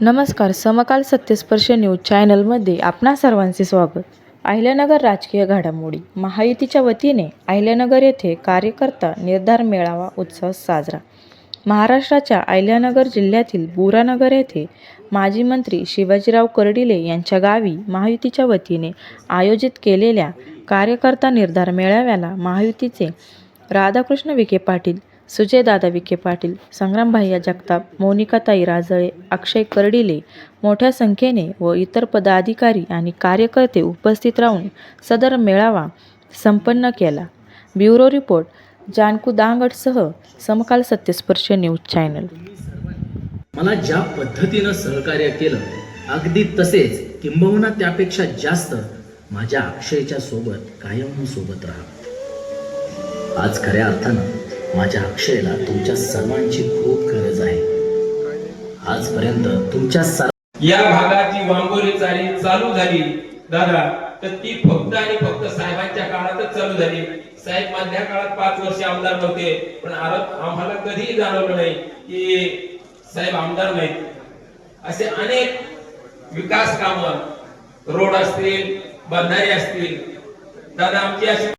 नमस्कार समकाल सत्यस्पर्श न्यूज चॅनलमध्ये आपणा सर्वांचे स्वागत. अहिल्यानगर राजकीय घडामोडी. महायुतीच्या वतीने अहिल्यानगर येथे कार्यकर्ता निर्धार मेळावा उत्सव साजरा. महाराष्ट्राच्या अहिल्यानगर जिल्ह्यातील बुरानगर येथे माजी मंत्री शिवाजीराव कर्डिले यांच्या गावी महायुतीच्या वतीने आयोजित केलेल्या कार्यकर्ता निर्धार मेळाव्याला महायुतीचे राधाकृष्ण विखे पाटील सुजयदादा विखे पाटील संग्रामभाई जगताप मोनिकाताई राजळे अक्षय कर्डिले मोठ्या संख्येने व इतर पदाधिकारी आणि कार्यकर्ते उपस्थित राहून सदर मेळावा संपन्न केला. ब्युरो रिपोर्ट जानकू दांगटसह समकाल सत्यस्पर्श न्यूज चॅनल. मला ज्या पद्धतीनं सहकार्य केलं अगदी तसेच किंबहुना त्यापेक्षा जास्त माझ्या अक्षयच्या सोबत कायम सोबत राहा. आज खऱ्या अर्थानं माझ्या अक्षयला तुमच्या सर्वांची खूप गरज आहे. आजपर्यंत तुमच्या सर्व या भागाची वांगोरी चाली चालू झाली. दादा तर ती फक्त आणि फक्त साहेबांच्या काळातच चालू झाली. साहेब मधल्या काळात पाच वर्ष आमदार नव्हते पण आम्हाला कधीही जाणवलं नाही की साहेब आमदार नाहीत. असे अनेक विकास कामं रोड असतील बंधारे असतील. दादा आमची अशी